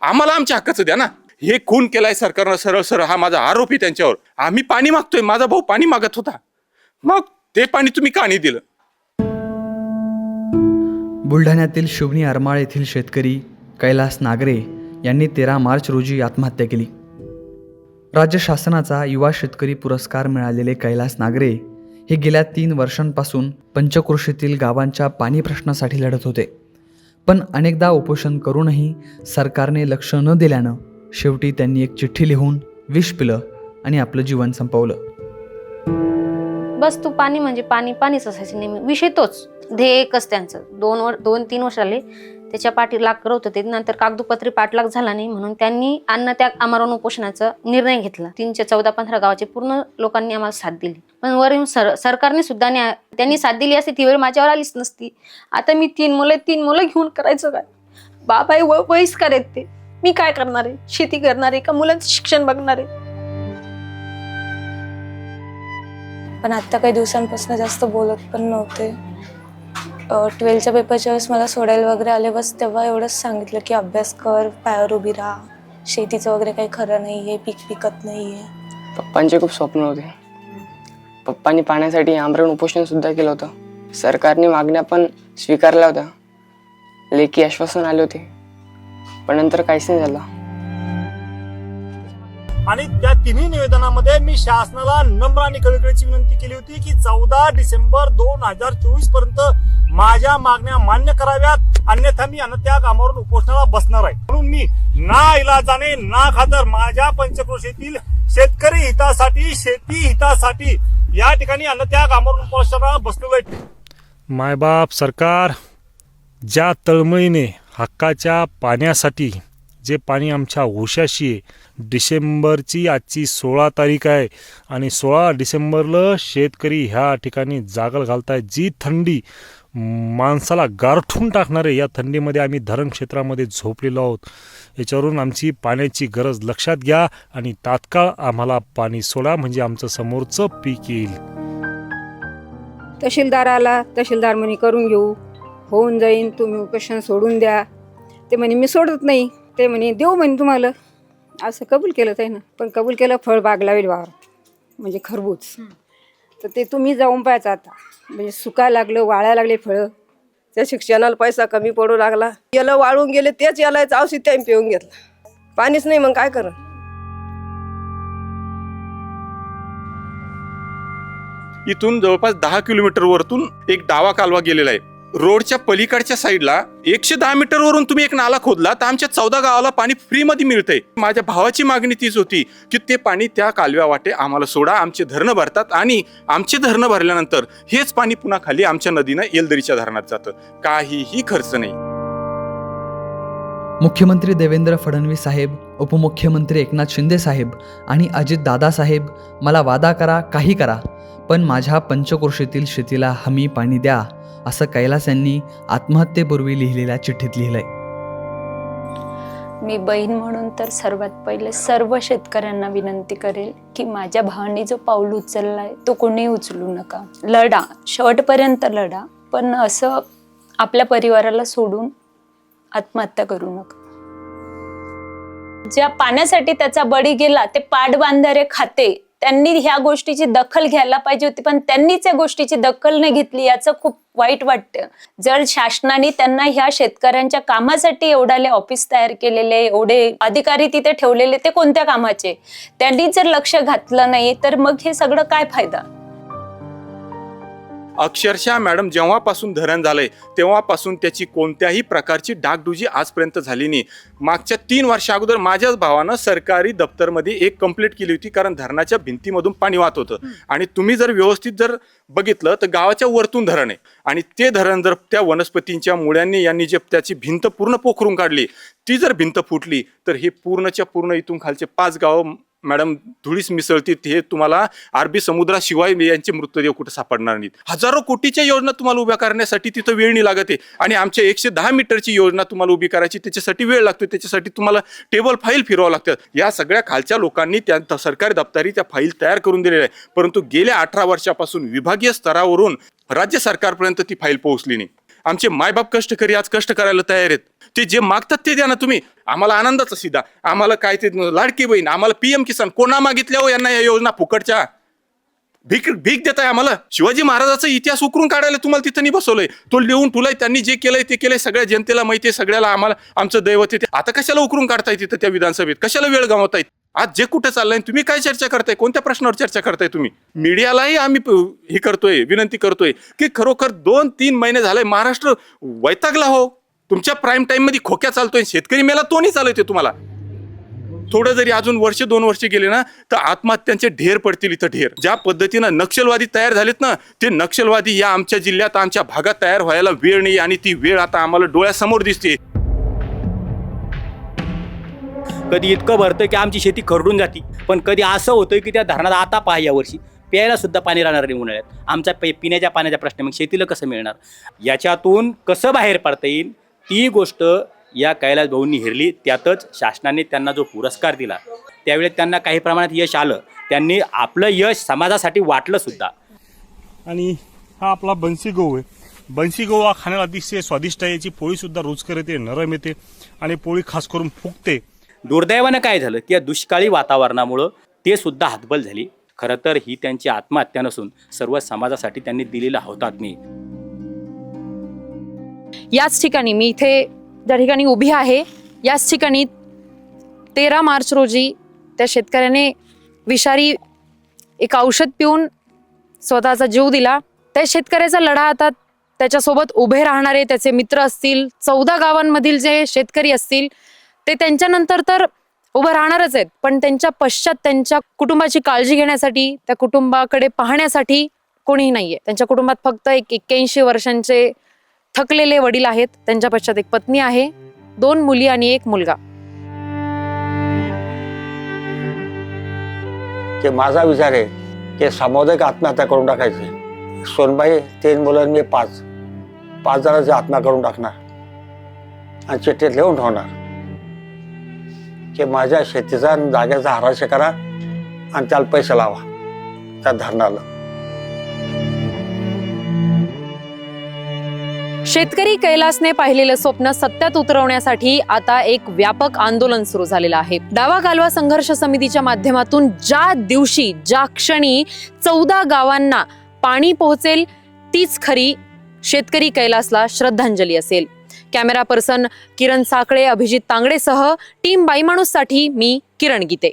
आम्हाला आमच्या हक्काचं द्या ना. हे खून केलाय सरकारनं सरळ सरळ. हा माझा आरोप आहे त्यांच्यावर. आम्ही पाणी मागतोय. माझा भाऊ पाणी मागत होता. मग ते पाणी तुम्ही का नाही दिलं? बुलढाण्यातील शिवणी आरमाळ येथील शेतकरी कैलास नागरे यांनी तेरा मार्च रोजी आत्महत्या केली. राज्य शासनाचा युवा शेतकरी पुरस्कार मिळालेले कैलास नागरे हे गेल्या तीन वर्षांपासून पंचक्रोशीतील गावांच्या पाणी प्रश्नासाठी लढत होते. पण अनेकदा उपोषण करूनही सरकारने लक्ष न दिल्यानं शेवटी त्यांनी एक चिठ्ठी लिहून विष पिलं आणि आपलं जीवन संपवलं. बस तू पाणी म्हणजे पाणी पाणीच असायचं नेहमी. विषय तोच. ध्येय एकच त्यांचं. दोन वर दोन तीन वर्ष आले. त्याच्या पाठी लाग करत होते नंतर कागदोपत्री पाठलाग झाला नाही म्हणून त्यांनी अन्न त्याग आमरण उपोषणाचा निर्णय घेतला. तीनशे चौदा पंधरा गावाचे पूर्ण लोकांनी आम्हाला साथ दिली. पण वर येऊन सर सरकारने सुद्धा त्यांनी साथ दिली असती ती वेळ माझ्यावर आलीच नसती. आता मी तीन मुलं तीन मुलं घेऊन करायचं काय? बाबा हे व- वयस्कर आहेत ते. मी काय करणार आहे? शेती करणार आहे का? मुलांचं शिक्षण बघणार आहे? पण आता काही दिवसांपासून जास्त बोलत पण नव्हते. ट्वेल्थच्या पेपरच्या वेळेस मला सोडायला वगैरे आले बस तेव्हा एवढंच सांगितलं की अभ्यास कर पायावर उभी राहा. शेतीचं वगैरे काही खरं नाही आहे पीक पिकत नाही आहे पप्पांचे खूप स्वप्न होते. पप्पांनी पाण्यासाठी आमरण उपोषण सुद्धा केलं होतं. सरकारने मागण्या पण स्वीकारल्या होत्या. लेखी आश्वासन आले होते. पण नंतर काहीच नाही झालं. आणि त्या तिन्ही निवेदनामध्ये मी शासनाला नम्र आणि कळकळीची विनंती केली होती की चौदा डिसेंबर दोन हजार चोवीसपर्यंत माझ्या मागण्या मान्य कराव्यात. अन्यथा मी अन्नत्याग आमरण उपोषणाला बसणार आहे. म्हणून मी ना इलाजाने ना खातर माझ्या पंचक्रोशीतील शेतकरी हितासाठी शेती हितासाठी या ठिकाणी अन्नत्याग आमरण उपोषणाला बसलेलो आहे. मायबाप सरकार ज्या तळमळीने हक्काच्या पाण्यासाठी जे पाणी आमच्या ओशाशी आहे डिसेंबरची आजची सोळा तारीख आहे आणि सोळा डिसेंबरला शेतकरी ह्या ठिकाणी जागल आहे जी थंडी माणसाला गारठून टाकणार या थंडीमध्ये आम्ही धरण क्षेत्रामध्ये झोपलेलो आहोत. याच्यावरून आमची पाण्याची गरज लक्षात घ्या आणि तात्काळ आम्हाला पाणी सोडा म्हणजे आमचं समोरचं पीक येईल. तहसीलदार आला तहसीलदार म्हणे करून घेऊ. होऊन जाईन. तुम्ही उपोषण सोडून द्या. ते म्हणे मी सोडत नाही. ते म्हणे देऊ म्हणे तुम्हाला. असं कबूल केलं त्यानं. पण कबूल केलं फळ बाग लावेल वावर म्हणजे खरबूज. तर ते तुम्ही जाऊन पाहायचं आता. म्हणजे सुका लागलं वाळायला लागले फळं. त्या शिक्षणाला पैसा कमी पडू लागला. याला वाळून गेले तेच याला औषध त्याने पिऊन घेतलं. पाणीच नाही मग काय कर? इथून जवळपास दहा किलोमीटर वरतून एक डावा कालवा गेलेला आहे. रोडच्या पलीकडच्या साईडला एकशे दहा मीटर वरून तुम्ही एक नाला खोदला तर आमच्या चौदा गावाला पाणी फ्रीमध्ये मिळतंय. माझ्या भावाची मागणी तीच होती की ते पाणी त्या कालव्या वाटे आम्हाला सोडा आमचे धरणं भरतात आणि आमचे धरणं भरल्यानंतर हेच पाणी पुन्हा खाली आमच्या नदीनं येलदरीच्या धरणात जातं. काहीही खर्च नाही. मुख्यमंत्री देवेंद्र फडणवीस साहेब उपमुख्यमंत्री एकनाथ शिंदे साहेब आणि अजित दादा साहेब मला वादा करा काही करा पण माझ्या पंचक्रोशीतील शेतीला हमी पाणी द्या. असं कैलास यांनी आत्महत्येपूर्वी लिहिलेल्या चिठ्ठीत लिहिलंय. मी बहीण म्हणून तर सर्वात पहिले सर्व शेतकऱ्यांना विनंती करेल की माझ्या भावाने जो पाऊल उचललाय तो कोणी उचलू नका. लढा शेवटपर्यंत लढा पण असं आपल्या परिवाराला सोडून आत्महत्या करू नका. ज्या पाण्यासाठी त्याचा बळी गेला ते पाटबांधारे खाते. त्यांनी ह्या गोष्टीची दखल घ्यायला पाहिजे होती पण त्यांनीच या गोष्टीची दखल नाही घेतली याचं खूप वाईट वाटतं. जर शासनाने त्यांना ह्या शेतकऱ्यांच्या कामासाठी एवढाले ऑफिस तयार केलेले एवढे अधिकारी तिथे ठेवलेले ते कोणत्या कामाचे? त्यांनी जर लक्ष घातलं नाही तर मग हे सगळं काय फायदा? अक्षरशः मॅडम जेव्हापासून धरण झालंय तेव्हापासून त्याची कोणत्याही प्रकारची डागडुजी आजपर्यंत झाली नाही. मागच्या तीन वर्षा अगोदर माझ्याच भावानं सरकारी दप्तरमध्ये एक कंप्लेंट केली होती कारण धरणाच्या भिंतीमधून पाणी वाहत होतं. आणि तुम्ही जर व्यवस्थित जर बघितलं तर गावाच्या वरतून धरण आहे. आणि ते धरण जर त्या वनस्पतींच्या मुळ्यांनी यांनी जे त्याची भिंत पूर्ण पोखरून काढली ती जर भिंत फुटली तर हे पूर्णच्या पूर्ण इथून खालचे पाच गाव मॅडम धुळीस मिसळतील हे तुम्हाला अरबी समुद्राशिवाय यांचे मृतदेह कुठे सापडणार नाहीत. हजारो कोटीच्या योजना तुम्हाला उभ्या करण्यासाठी तिथं वेळ नाही लागत आहे. आणि आमच्या एकशे दहा मीटरची योजना तुम्हाला उभी करायची त्याच्यासाठी वेळ लागतो त्याच्यासाठी तुम्हाला टेबल फाईल फिरवावं लागतात या सगळ्या खालच्या लोकांनी त्या सरकारी दप्तरी त्या फाईल तयार करून दिलेल्या आहे परंतु गेल्या अठरा वर्षापासून विभागीय स्तरावरून राज्य सरकारपर्यंत ती फाईल पोहोचली नाही. आमचे मायबाप कष्टकरी आज कष्ट करायला तयार आहेत. ते जे मागतात ते द्या ना तुम्ही. आम्हाला आनंदाचा सीधा. आम्हाला काय ते लाडकी बहीण आम्हाला पीएम किसान कोणा मागितल्या हो यांना या योजना फुकटच्या? भीक भीक देत आहे आम्हाला. शिवाजी महाराजाचा इतिहास उकरून काढायला तुम्हाला तिथं नाही बसवलंय. तो लिहून ठुलाय त्यांनी जे केलंय ते केलंय. सगळ्या जनतेला माहिती आहे सगळ्याला आम्हाला आमचं दैवत आहे ते. आता कशाला उकरून काढताय तिथं त्या विधानसभेत? कशाला वेळ गमावतायत आज जे कुठं चाललंय तुम्ही काय चर्चा करताय? कोणत्या प्रश्नावर चर्चा करताय तुम्ही? मीडियालाही आम्ही हे करतोय विनंती करतोय की खरोखर दोन तीन महिने झाले महाराष्ट्र वैतागला हो. तुमच्या प्राईम टाइममध्ये खोक्या चालतोय शेतकरी मेला तो नाही चालवते तुम्हाला. थोडं जरी अजून वर्ष दोन वर्ष गेले ना तर आत्महत्यांचे ढेर पडतील इथं ढेर. ज्या पद्धतीनं नक्षलवादी तयार झालेत ना ते नक्षलवादी या आमच्या जिल्ह्यात आमच्या भागात तयार व्हायला वेळ नाही आणि ती वेळ आता आम्हाला डोळ्यासमोर दिसते. कधी इतकं भरतं की आमची शेती खरडून जाती. पण कधी असं होतं की त्या धरणात आता पहा यावर्षी प्यायला सुद्धा पाणी राहणार नाही उन्हाळ्यात. आमच्या पे पिण्याच्या पाण्याचा प्रश्न मग शेतीला कसं मिळणार? याच्यातून कसं बाहेर पडता येईल? ती गोष्ट या कैलास भाऊंनी हिरली. त्यातच शासनाने त्यांना जो पुरस्कार दिला त्यावेळी त्यांना काही प्रमाणात यश आलं. त्यांनी आपलं यश समाजासाठी वाटलं सुद्धा. आणि हा आपला बन्सी गहू आहे. बन्सी गहू हा खाण्याला अतिशय स्वादिष्ट आहे. याची पोळीसुद्धा रुचकर येते नरम येते आणि पोळी खास करून फुगते. दुर्दैवानं काय झालं की या दुष्काळी वातावरणामुळं ते सुद्धा हातबल झाली. खरं तर ही त्यांची आत्महत्या नसून सर्व समाजासाठी त्यांनी दिलेला हौतात्म्य याच ठिकाणी मी इथे ज्या ठिकाणी उभी आहे याच ठिकाणी तेरा मार्च रोजी त्या शेतकऱ्याने विषारी एक औषध पिऊन स्वतःचा जीव दिला. त्या शेतकऱ्याचा लढा आता त्याच्यासोबत उभे राहणारे त्याचे मित्र असतील चौदा गावांमधील जे शेतकरी असतील ते त्यांच्यानंतर तर उभं राहणारच आहेत. पण त्यांच्या पश्चात त्यांच्या कुटुंबाची काळजी घेण्यासाठी त्या कुटुंबाकडे पाहण्यासाठी कोणीही नाहीये. त्यांच्या कुटुंबात फक्त एक एक्क्याऐंशी वर्षांचे थकलेले वडील आहेत. त्यांच्या पश्चात एक पत्नी आहे. दोन मुली आणि एक मुलगा. ते माझा विचार आहे की सामुदायिक आत्महत्या करून टाकायची सोनबाई तीन मुलं मी पाच. पाच जणांची आत्महत्या करून टाकणार. आणि चिठ्ठीत लिहून ठेवणार. की माझ्या शेतीचा जाग्याचा हराशे करा आणि त्याला पैसे लावा त्या धरणाला. शेतकरी कैलासने पाहिलेलं स्वप्न सत्यात उतरवण्यासाठी आता एक व्यापक आंदोलन सुरू झालेलं आहे. दावा कालवा संघर्ष समितीच्या माध्यमातून ज्या दिवशी ज्या क्षणी चौदा गावांना पाणी पोहोचेल तीच खरी शेतकरी कैलासला श्रद्धांजली असेल. कॅमेरा पर्सन किरण साकळे अभिजित तांगडेसह टीम बाईमाणूससाठी मी किरण गीते.